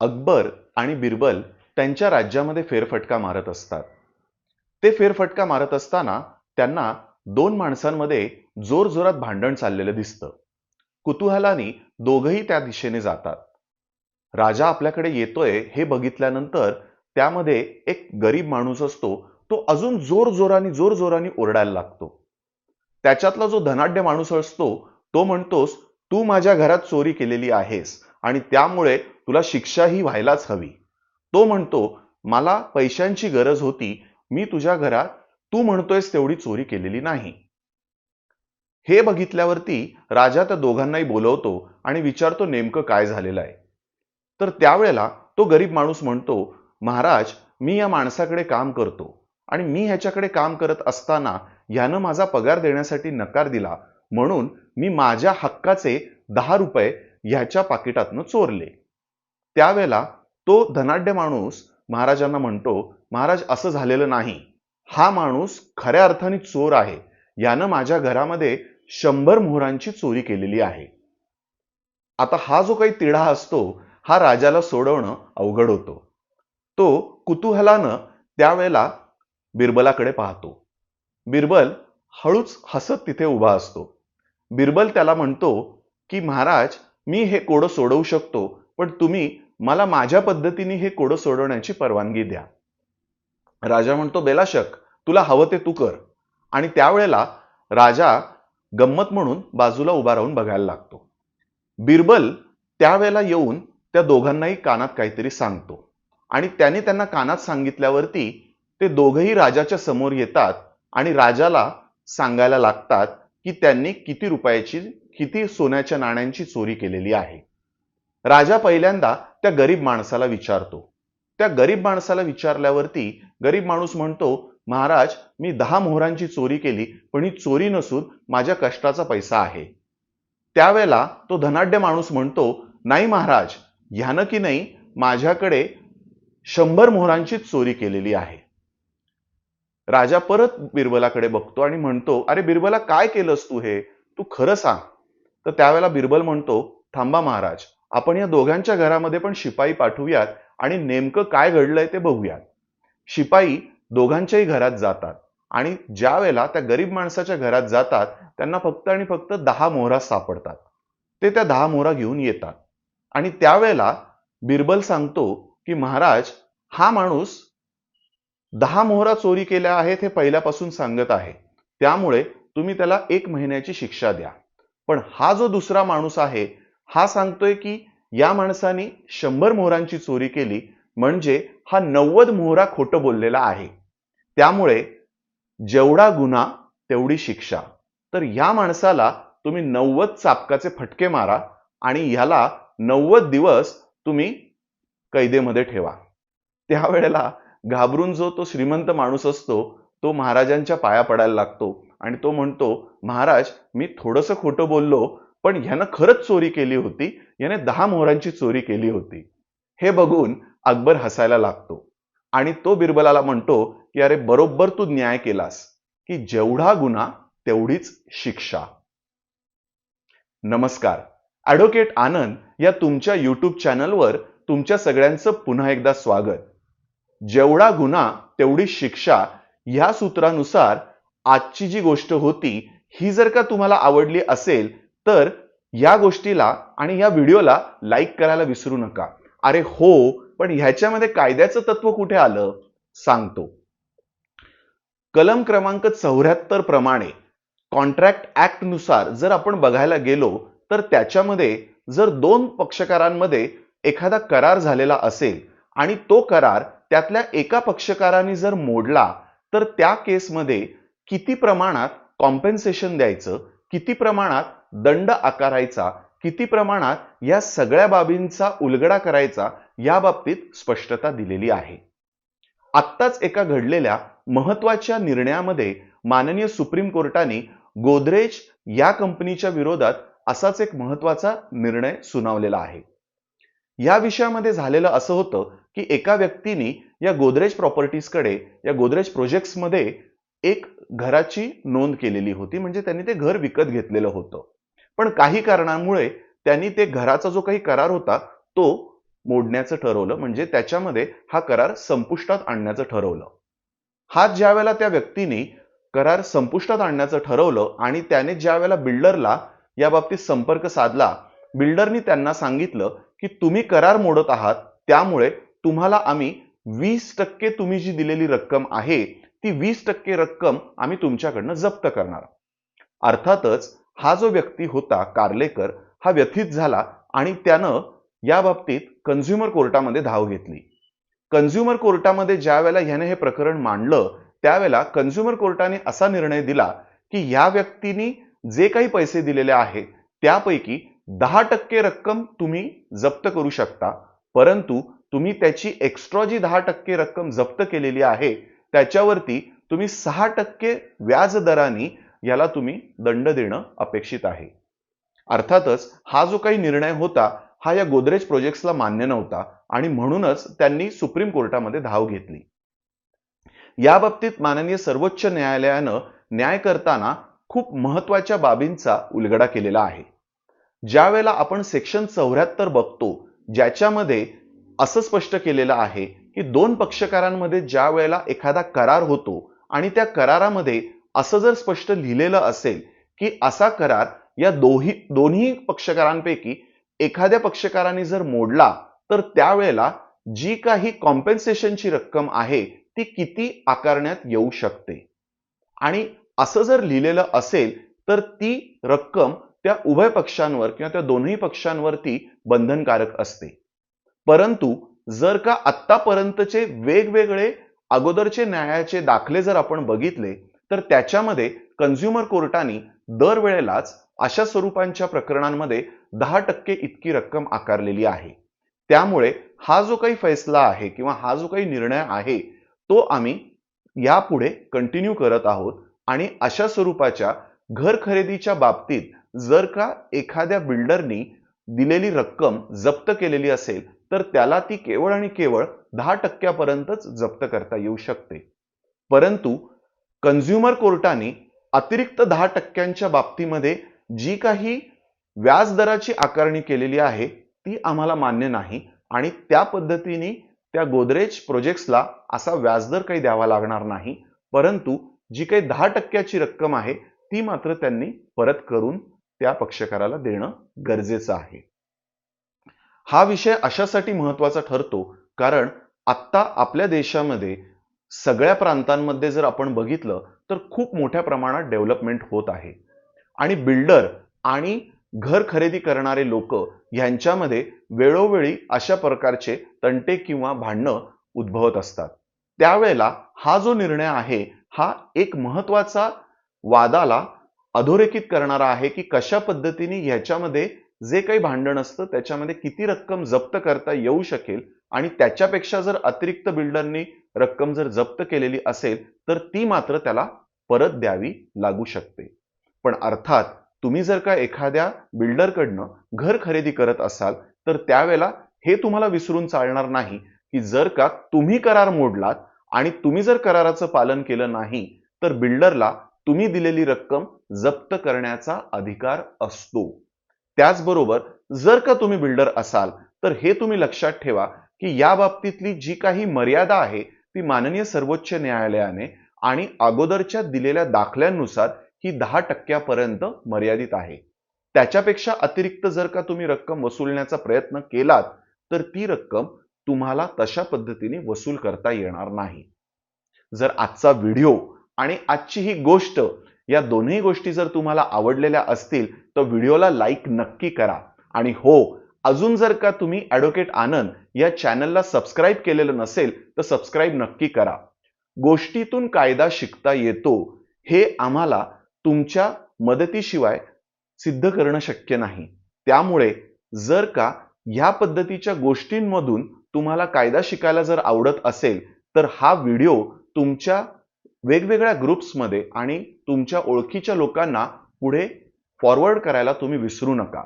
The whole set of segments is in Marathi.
अकबर आणि बिरबल त्यांच्या राज्यामध्ये फेरफटका मारत असतात. ते फेरफटका मारत असताना त्यांना दोन माणसांमध्ये जोरजोरात भांडण चाललेलं दिसतं. कुतुहलानी दोघही त्या दिशेने जातात. राजा आपल्याकडे येतोय हे बघितल्यानंतर त्यामध्ये एक गरीब माणूस असतो तो अजून जोर जोराने जोर जोराने ओरडायला लागतो. त्याच्यातला जो धनाढ्य माणूस असतो तो म्हणतोस तू माझ्या घरात चोरी केलेली आहेस आणि त्यामुळे तुला शिक्षाही व्हायलाच हवी. तो म्हणतो मला पैशांची गरज होती. मी तुझ्या घरात तू म्हणतोयस तेवढी चोरी केलेली नाही. हे बघितल्यावरती राजा त्या दोघांनाही बोलवतो आणि विचारतो नेमकं काय झालेलं आहे. तर त्यावेळेला तो गरीब माणूस म्हणतो महाराज मी या माणसाकडे काम करतो आणि मी ह्याच्याकडे काम करत असताना ह्यानं माझा पगार देण्यासाठी नकार दिला. म्हणून मी माझ्या हक्काचे दहा रुपये ह्याच्या पाकिटातनं चोरले. त्यावेळेला तो धनाढ्य माणूस महाराजांना म्हणतो महाराज असं झालेलं नाही. हा माणूस खऱ्या अर्थाने चोर आहे. यानं माझ्या घरामध्ये शंभर मोहरांची चोरी केलेली आहे. आता हा जो काही तिढा असतो हा राजाला सोडवणं अवघड होतो. तो कुतूहलानं त्यावेळेला बिरबलाकडे पाहतो. बिरबल हळूच हसत तिथे उभा असतो. बिरबल त्याला म्हणतो की महाराज मी हे कोडं सोडवू शकतो पण तुम्ही मला माझ्या पद्धतीने हे कोडं सोडवण्याची परवानगी द्या. राजा म्हणतो बेलाशक तुला हवं ते तू कर. आणि त्यावेळेला राजा गंमत म्हणून बाजूला उभा राहून बघायला लागतो. बिरबल त्यावेळेला येऊन त्या दोघांनाही कानात काहीतरी सांगतो. आणि त्याने त्यांना कानात सांगितल्यावरती ते दोघही राजाच्या समोर येतात आणि राजाला सांगायला लागतात की त्यांनी किती रुपयाची किती सोन्याच्या नाण्यांची चोरी केलेली आहे? राजा पहिल्यांदा त्या गरीब माणसाला विचारतो. त्या गरीब माणसाला विचारल्यावरती गरीब माणूस म्हणतो महाराज मी दहा मोहरांची चोरी केली पण ही चोरी नसून माझ्या कष्टाचा पैसा आहे. त्यावेळेला तो धनाढ्य माणूस म्हणतो नाही महाराज ह्यानं की नाही माझ्याकडे शंभर मोहरांचीच चोरी केलेली आहे. राजा परत बिरबलाकडे बघतो आणि म्हणतो अरे बिरबला काय केलंस तू हे? तू खरं सांग. तर त्यावेळेला बिरबल म्हणतो थांबा महाराज आपण या दोघांच्या घरामध्ये पण शिपाई पाठवूयात आणि नेमकं काय घडलंय ते बघूयात. शिपाई दोघांच्याही घरात जातात आणि ज्या वेळेला त्या गरीब माणसाच्या घरात जातात त्यांना फक्त आणि फक्त दहा मोहरा सापडतात. ते त्या दहा मोहरा घेऊन येतात. आणि त्यावेळेला बिरबल सांगतो की महाराज हा माणूस दहा मोहरा चोरी केल्या आहेत हे पहिल्यापासून सांगत आहे. त्यामुळे तुम्ही त्याला एक महिन्याची शिक्षा द्या. पण हा जो दुसरा माणूस आहे हा सांगतोय की या माणसाने शंभर मोहरांची चोरी केली म्हणजे हा नव्वद मोहरा खोटं बोललेला आहे. त्यामुळे जेवढा गुन्हा तेवढी शिक्षा. तर या माणसाला तुम्ही नव्वद चापकाचे फटके मारा आणि ह्याला नव्वद दिवस तुम्ही कैदेमध्ये ठेवा. त्यावेळेला घाबरून जो तो श्रीमंत माणूस असतो तो महाराजांच्या पाया पडायला लागतो. आणि तो म्हणतो महाराज मी थोडंसं खोटं बोललो पण ह्यानं खरंच चोरी केली होती. याने दहा मोहरांची चोरी केली होती. हे बघून अकबर हसायला लागतो. आणि तो बिरबलाला म्हणतो की अरे बरोबर तू न्याय केलास की जेवढा गुन्हा तेवढीच शिक्षा. नमस्कार. ॲडव्होकेट आनंद या तुमच्या यूट्यूब चॅनलवर तुमच्या सगळ्यांचं पुन्हा एकदा स्वागत. जेवढा गुन्हा तेवढी शिक्षा ह्या सूत्रानुसार आजची जी गोष्ट होती ही जर का तुम्हाला आवडली असेल तर या गोष्टीला आणि या व्हिडिओला लाईक करायला विसरू नका. अरे हो पण ह्याच्यामध्ये कायद्याचं तत्व कुठे आलं? सांगतो. कलम क्रमांक चौऱ्याहत्तर प्रमाणे कॉन्ट्रॅक्ट ऍक्टनुसार जर आपण बघायला गेलो तर त्याच्यामध्ये जर दोन पक्षकारांमध्ये एखादा करार झालेला असेल आणि तो करार त्यातल्या एका पक्षकाराने जर मोडला तर त्या केसमध्ये किती प्रमाणात कॉम्पेन्सेशन द्यायचं किती प्रमाणात दंड आकारायचा किती प्रमाणात या सगळ्या बाबींचा उलगडा करायचा या बाबतीत स्पष्टता दिलेली आहे. आत्ताच एका घडलेल्या महत्त्वाच्या निर्णयामध्ये माननीय सुप्रीम कोर्टाने गोदरेज या कंपनीच्या विरोधात असाच एक महत्त्वाचा निर्णय सुनावलेला आहे. या विषयामध्ये झालेलं असं होतं की एका व्यक्तीने या गोदरेज प्रॉपर्टीजकडे या गोदरेज प्रोजेक्ट्समध्ये एक घराची नोंद केलेली होती म्हणजे त्यांनी ते घर विकत घेतलेलं होतं. पण काही कारणांमुळे त्यांनी ते घराचा जो काही करार होता तो मोडण्याचं ठरवलं म्हणजे त्याच्यामध्ये हा करार संपुष्टात आणण्याचं ठरवलं. हा ज्या वेळेला त्या व्यक्तीने करार संपुष्टात आणण्याचं ठरवलं आणि त्याने ज्या वेळेला बिल्डरला या बाबतीत संपर्क साधला बिल्डरनी त्यांना सांगितलं की तुम्ही करार मोडत आहात त्यामुळे तुम्हाला आम्ही वीस टक्के तुम्ही जी दिलेली रक्कम आहे ती वीस टक्के रक्कम आम्ही तुमच्याकडनं जप्त करणार अर्थातच हा जो व्यक्ती होता कार्लेकर हा व्यथित झाला आणि त्यानं या बाबतीत कन्झ्युमर कोर्टामध्ये धाव घेतली. कन्झ्युमर कोर्टामध्ये ज्या वेळेला ह्याने हे प्रकरण मांडलं त्यावेळेला कन्झ्युमर कोर्टाने असा निर्णय दिला की या व्यक्तीने जे काही पैसे दिलेले आहेत त्यापैकी दहा टक्के रक्कम तुम्ही जप्त करू शकता. परंतु तुम्ही त्याची एक्स्ट्रा जी दहा टक्के रक्कम जप्त केलेली आहे त्याच्यावरती तुम्ही सहा टक्के व्याज दराने याला तुम्ही दंड देणं अपेक्षित आहे. अर्थातच हा जो काही निर्णय होता हा या गोदरेज प्रोजेक्ट्सला मान्य नव्हता आणि म्हणूनच त्यांनी सुप्रीम कोर्टामध्ये धाव घेतली. या बाबतीत माननीय सर्वोच्च न्यायालयानं न्याय करताना खूप महत्त्वाच्या बाबींचा उलगडा केलेला आहे. ज्या वेळेला आपण सेक्शन चौऱ्याहत्तर बघतो ज्याच्यामध्ये असं स्पष्ट केलेलं आहे की दोन पक्षकारांमध्ये ज्या वेळेला एखादा करार होतो आणि त्या करारामध्ये असं जर स्पष्ट लिहिलेलं असेल की असा करार या दोही दोन्ही पक्षकारांपैकी एखाद्या पक्षकाराने जर मोडला तर त्यावेळेला जी काही कॉम्पेन्सेशनची रक्कम आहे ती किती आकारण्यात येऊ शकते? आणि असं जर लिहिलेलं असेल तर ती रक्कम त्या उभय पक्षांवर किंवा त्या दोन्ही पक्षांवरती बंधनकारक असते. परंतु जर का आत्तापर्यंतचे वेगवेगळे अगोदरचे न्यायाचे दाखले जर आपण बघितले तर त्याच्यामध्ये कन्झ्युमर कोर्टाने दरवेळेलाच अशा स्वरूपांच्या प्रकरणांमध्ये दहा टक्के इतकी रक्कम आकारलेली आहे. त्यामुळे हा जो काही फैसला आहे किंवा हा जो काही निर्णय आहे तो आम्ही यापुढे कंटिन्यू करत आहोत आणि अशा स्वरूपाच्या घर खरेदीच्या बाबतीत जर का एखाद्या बिल्डरनी दिलेली रक्कम जप्त केलेली असेल तर त्याला ती केवळ आणि केवळ दहा टक्क्यापर्यंतच जप्त करता येऊ शकते. परंतु कन्झ्युमर कोर्टाने अतिरिक्त दहा टक्क्यांच्या बाबतीमध्ये जी काही व्याजदराची आकारणी केलेली आहे ती आम्हाला मान्य नाही आणि त्या पद्धतीने त्या गोदरेज प्रोजेक्ट्सला असा व्याजदर काही द्यावा लागणार नाही परंतु जी काही दहा टक्क्याची रक्कम आहे ती मात्र त्यांनी परत करून त्या पक्षकाराला देणं गरजेचं आहे. हा विषय अशासाठी महत्त्वाचा ठरतो कारण आत्ता आपल्या देशामध्ये सगळ्या प्रांतांमध्ये जर आपण बघितलं तर खूप मोठ्या प्रमाणात डेव्हलपमेंट होत आहे. आणि बिल्डर आणि घर खरेदी करणारे लोक यांच्यामध्ये वेळोवेळी अशा प्रकारचे तंटे किंवा भांडणं उद्भवत असतात. त्यावेळेला हा जो निर्णय आहे हा एक महत्त्वाचा वादाला अधोरेखित करणारा आहे की कशा पद्धतीने ह्याच्यामध्ये जे काही भांडण असतं त्याच्यामध्ये किती रक्कम जप्त करता येऊ शकेल आणि त्याच्यापेक्षा जर अतिरिक्त बिल्डरनी रक्कम जर जप्त केलेली असेल तर ती मात्र त्याला परत द्यावी लागू शकते. पण अर्थात तुम्ही जर का एखाद्या बिल्डरकडनं घर खरेदी करत असाल तर त्यावेळेला हे तुम्हाला विसरून चालणार नाही की जर का तुम्ही करार मोडलात आणि तुम्ही जर कराराचं पालन केलं नाही तर बिल्डरला तुम्ही दिलेली रक्कम जप्त करण्याचा अधिकार असतो. त्याचबरोबर जर का तुम्ही बिल्डर असाल तर हे तुम्ही लक्षात ठेवा की या बाबतीतली जी काही मर्यादा आहे ती माननीय सर्वोच्च न्यायालयाने आणि अगोदरच्या दिलेल्या दाखल्यांनुसार ही दहा टक्क्यापर्यंत मर्यादित आहे. त्याच्यापेक्षा अतिरिक्त जर का तुम्ही रक्कम वसूलण्याचा प्रयत्न केलात तर ती रक्कम तुम्हाला तशा पद्धतीने वसूल करता येणार नाही. जर आजचा व्हिडिओ आणि आजची ही गोष्ट या दोन्ही गोष्टी जर तुम्हाला आवडलेल्या असतील तर व्हिडिओला लाईक नक्की करा. आणि हो अजून जर का तुम्ही ॲडव्होकेट आनंद या चॅनलला सबस्क्राईब केलेलं नसेल तर सबस्क्राईब नक्की करा. गोष्टीतून कायदा शिकता येतो हे आम्हाला तुमच्या मदतीशिवाय सिद्ध करणं शक्य नाही. त्यामुळे जर का ह्या पद्धतीच्या गोष्टींमधून तुम्हाला कायदा शिकायला जर आवडत असेल तर हा व्हिडिओ तुमच्या वेगवेगळ्या ग्रुप्समध्ये आणि तुमच्या ओळखीच्या लोकांना पुढे फॉरवर्ड करायला तुम्ही विसरू नका.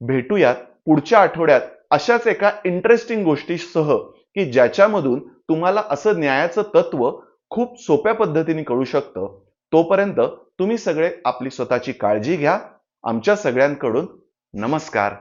भेटूयात पुढच्या आठवड्यात अशाच एका इंटरेस्टिंग गोष्टीसह की ज्याच्यामधून तुम्हाला असं न्यायाचं तत्व खूप सोप्या पद्धतीने कळू शकतं. तोपर्यंत तुम्ही सगळे आपली स्वतःची काळजी घ्या. आमच्या सगळ्यांकडून नमस्कार.